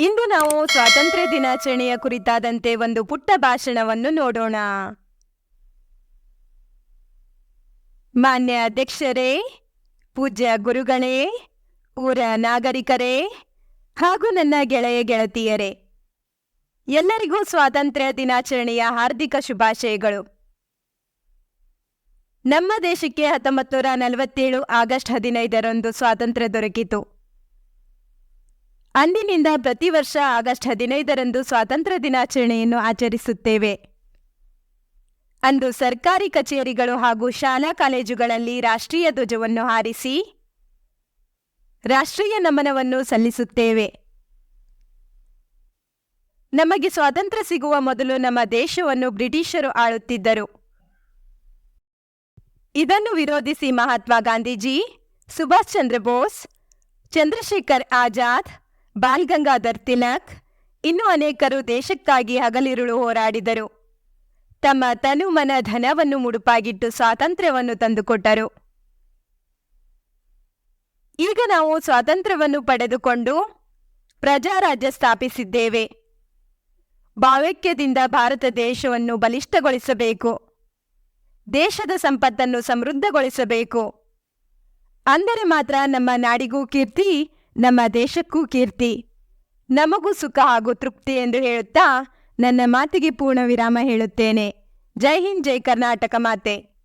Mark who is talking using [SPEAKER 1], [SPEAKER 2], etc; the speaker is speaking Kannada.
[SPEAKER 1] ಇಂದು ನಾವು ಸ್ವಾತಂತ್ರ್ಯ ದಿನಾಚರಣೆಯ ಕುರಿತಾದಂತೆ ಒಂದು ಪುಟ್ಟ ಭಾಷಣವನ್ನು ನೋಡೋಣ. ಮಾನ್ಯ ಅಧ್ಯಕ್ಷರೇ, ಪೂಜ್ಯ ಗುರುಗಳೇ, ಊರ ನಾಗರಿಕರೇ ಹಾಗೂ ನನ್ನ ಗೆಳೆಯ ಗೆಳತಿಯರೇ, ಎಲ್ಲರಿಗೂ ಸ್ವಾತಂತ್ರ್ಯ ದಿನಾಚರಣೆಯ ಹಾರ್ದಿಕ ಶುಭಾಶಯಗಳು. ನಮ್ಮ ದೇಶಕ್ಕೆ ಹತ್ತೊಂಬತ್ತು ನೂರ ನಲವತ್ತೇಳು ಆಗಸ್ಟ್ ಹದಿನೈದರಂದು ಸ್ವಾತಂತ್ರ್ಯ ದೊರಕಿತು. ಅಂದಿನಿಂದ ಪ್ರತಿ ವರ್ಷ ಆಗಸ್ಟ್ ಹದಿನೈದರಂದು ಸ್ವಾತಂತ್ರ್ಯ ದಿನಾಚರಣೆಯನ್ನು ಆಚರಿಸುತ್ತೇವೆ. ಅಂದು ಸರ್ಕಾರಿ ಕಚೇರಿಗಳು ಹಾಗೂ ಶಾಲಾ ಕಾಲೇಜುಗಳಲ್ಲಿ ರಾಷ್ಟ್ರೀಯ ಧ್ವಜವನ್ನು ಹಾರಿಸಿ ರಾಷ್ಟ್ರೀಯ ನಮನವನ್ನು ಸಲ್ಲಿಸುತ್ತೇವೆ. ನಮಗೆ ಸ್ವಾತಂತ್ರ್ಯ ಸಿಗುವ ಮೊದಲು ನಮ್ಮ ದೇಶವನ್ನು ಬ್ರಿಟಿಷರು ಆಳುತ್ತಿದ್ದರು. ಇದನ್ನು ವಿರೋಧಿಸಿ ಮಹಾತ್ಮ ಗಾಂಧೀಜಿ, ಸುಭಾಷ್ ಚಂದ್ರ ಬೋಸ್, ಚಂದ್ರಶೇಖರ್ ಆಜಾದ್ ಬಾಲ್ ಗಂಗಾಧರ್ ತಿಲಕ್ ಇನ್ನೂ ಅನೇಕರು ದೇಶಕ್ಕಾಗಿ ಹಗಲಿರುಳು ಹೋರಾಡಿದರು. ತಮ್ಮ ತನು ಮನ ಧನವನ್ನು ಮುಡುಪಾಗಿಟ್ಟು ಸ್ವಾತಂತ್ರ್ಯವನ್ನು ತಂದುಕೊಟ್ಟರು. ಈಗ ನಾವು ಸ್ವಾತಂತ್ರ್ಯವನ್ನು ಪಡೆದುಕೊಂಡು ಪ್ರಜಾರಾಜ್ಯ ಸ್ಥಾಪಿಸಿದ್ದೇವೆ. ಭಾವೈಕ್ಯದಿಂದ ಭಾರತ ದೇಶವನ್ನು ಬಲಿಷ್ಠಗೊಳಿಸಬೇಕು. ದೇಶದ ಸಂಪತ್ತನ್ನು ಸಮೃದ್ಧಗೊಳಿಸಬೇಕು. ಅಂದರೆ ಮಾತ್ರ ನಮ್ಮ ನಾಡಿಗೂ ಕೀರ್ತಿ ನಮ್ಮ ದೇಶಕ್ಕೂ ಕೀರ್ತಿ. ನಮಗೂ ಸುಖ ಹಾಗೂ ತೃಪ್ತಿ ಎಂದು ಹೇಳುತ್ತಾ ನನ್ನ ಮಾತಿಗೆ ಪೂರ್ಣ ವಿರಾಮ ಹೇಳುತ್ತೇನೆ. ಜೈ ಹಿಂದ್, ಜೈ ಕರ್ನಾಟಕ ಮಾತೆ.